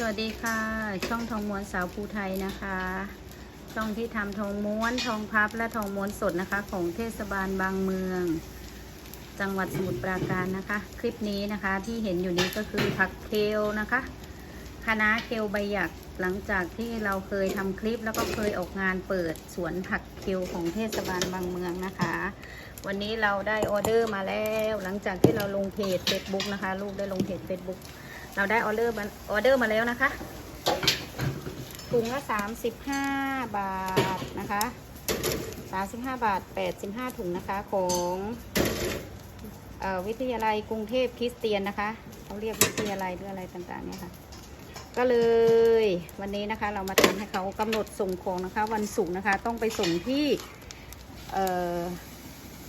สวัสดีค่ะ ช่องทองม้วนสาวภูไทยนะคะ ช่องที่ทำทองม้วนทองพับและทองม้วนสดนะคะ ของเทศบาลบางเมือง จังหวัดสมุทรปราการนะคะ คลิปนี้นะคะที่เห็นอยู่นี้ก็คือผักเคลนะคะคณะเคลใบหยักหลังจากที่เราเคยทำคลิปแล้วก็เคยออกงานเปิดสวนผักเคลของเทศบาลบางเมืองนะคะ วันนี้เราได้ออเดอร์มาแล้ว หลังจากที่เราลงเพจ Facebook นะคะ ลูกได้ลงเพจ Facebook เราได้ออเดอร์มาออเดอร์มาแล้วนะคะถุงละ35 บาทนะคะ35 บาท 85 ถุงนะคะของออวิทยาลัยกรุงเทพคริสเตียนนะคะเขาเรียกวิทยาลัยหรืออะไรต่างๆเนี่ยค่ะ ก็เลยวันนี้นะคะเรามาทำให้เขากำหนดส่งของนะคะ วันศุกร์นะคะต้องไปส่งที่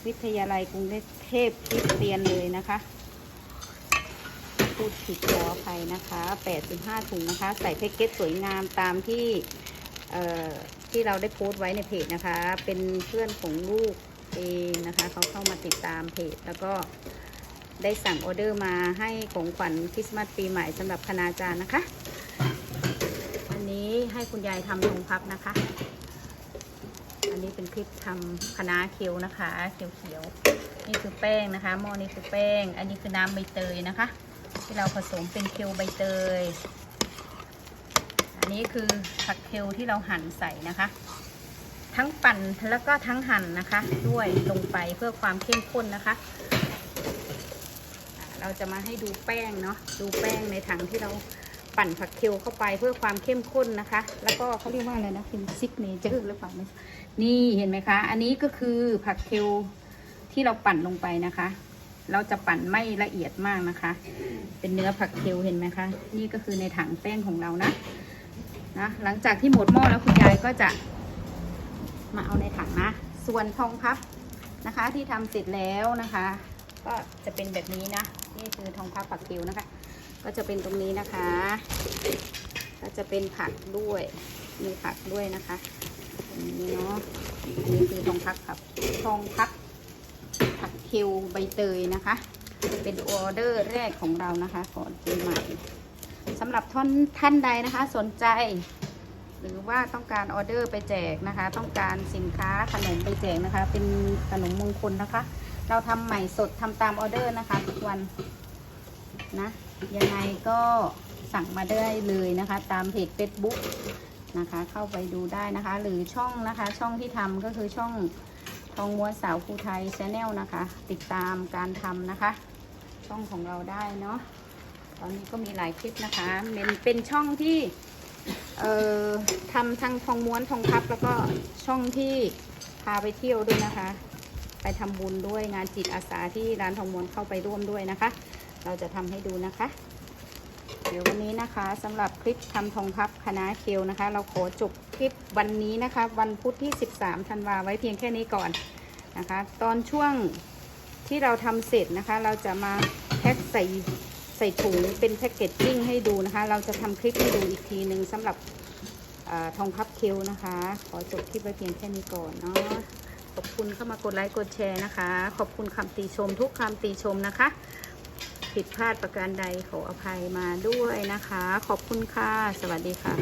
วิทยาลัยกรุงเทพคริสเตียนเลยนะคะ พูดผิดขออภัยนะคะ85ถุงนะคะ ใส่แพ็กเกจสวยงามตามที่ที่เราได้โพสต์ไว้ในเพจนะคะ เป็นเพื่อนของลูกเองนะคะเขาเข้ามาติดตามเพจ แล้วก็ได้สั่งออเดอร์มาให้ของขวัญคริสต์มาสปีใหม่สำหรับคณาจารย์นะคะ อันนี้ให้คุณยายทำทงพับนะคะ อันนี้เป็นคลิปทำคณะเคียวนะคะเขียวๆนี่คือแป้งนะคะหม้อนี้คือแป้ง อันนี้คือน้ำใบเตยนะคะ ที่เราผสมเป็นเคียวใบเตย อันนี้คือผักเคียวที่เราหั่นใส่นะคะ ทั้งปั่นแล้วก็ทั้งหั่นนะคะ ด้วยลงไปเพื่อความเข้มข้นนะคะเราจะมาให้ดูแป้งเนาะดูแป้งในถังที่เราปั่นผักเคียวเข้าไปเพื่อความเข้มข้นนะคะ แล้วก็เขาเรียกว่าอะไรนะเป็นซิกเนเจอร์หรือเปล่าไม่นี่เห็นไหมคะ อันนี้ก็คือผักเคียวที่เราปั่นลงไปนะคะ เราจะปั่นไม่ละเอียดมากนะคะ เป็นเนื้อผักเคียวเห็นไหมคะ นี่ก็คือในถังแป้งของเรานะนะ หลังจากที่หมดหม้อแล้วคุณยายก็จะมาเอาในถังนะ ส่วนทองพับนะคะที่ทำเสร็จแล้วนะคะ ก็จะเป็นแบบนี้นะ นี่คือทองพับผักเคียวนะคะ ก็จะเป็นตรงนี้นะคะ ก็จะเป็นผักด้วยมีผักด้วยนะคะตรงนี้เนาะนนี้คือทองพับครับทองพับ ผักคิวใบเตยนะคะ เป็นออเดอร์แรกของเรานะคะก่อนปีใหม่สำหรับท่านท่านใดนะคะสนใจ หรือว่าต้องการออเดอร์ไปแจกนะคะ ต้องการสินค้าขนมไปแจกนะคะ เป็นขนมมงคลนะคะ เราทำใหม่สดทำตามออเดอร์นะคะทุกวันนะยังไงก็สั่งมาได้เลยนะคะ ตามเพจ Facebook นะคะ เข้าไปดูได้นะคะ หรือช่องนะคะ ช่องที่ทำก็คือช่อง ทองม้วนสาวภูไทยชาแนลนะคะ ติดตามการทำนะคะ ช่องของเราได้เนาะตอนนี้ก็มีหลายคลิปนะคะเป็นเป็นช่องที่เอ่อทำทั้งทองม้วนทองพับแล้วก็ช่องที่พาไปเที่ยวด้วยนะคะ ไปทำบุญด้วยงานจิตอาสาที่ร้านทองม้วนเข้าไปร่วมด้วยนะคะ เราจะทำให้ดูนะคะ เดี๋ยววันนี้นะคะสำหรับคลิปทำทองพับคณะเคลนะคะ เราขอจบคลิปวันนี้นะคะ วันพุธที่ 13ธันวาไว้เพียงแค่นี้ก่อนนะคะ ตอนช่วงที่เราทำเสร็จนะคะ เราจะมาแพ็คใส่ใส่ถุงเป็นแพ็กเกจจิ้งให้ดูนะคะ เราจะทำคลิปให้ดูอีกทีหนึ่งสำหรับอทองพับเคลนะคะ ขอจบคลิปไว้เพียงแค่นี้ก่อนเนาะขอบคุณเข้ามากดไลค์กดแชร์นะคะ ขอบคุณคำติชมทุกคำติชมนะคะ ผิดพลาดประการใดขออภัยมาด้วยนะคะ ขอบคุณค่ะ สวัสดีค่ะ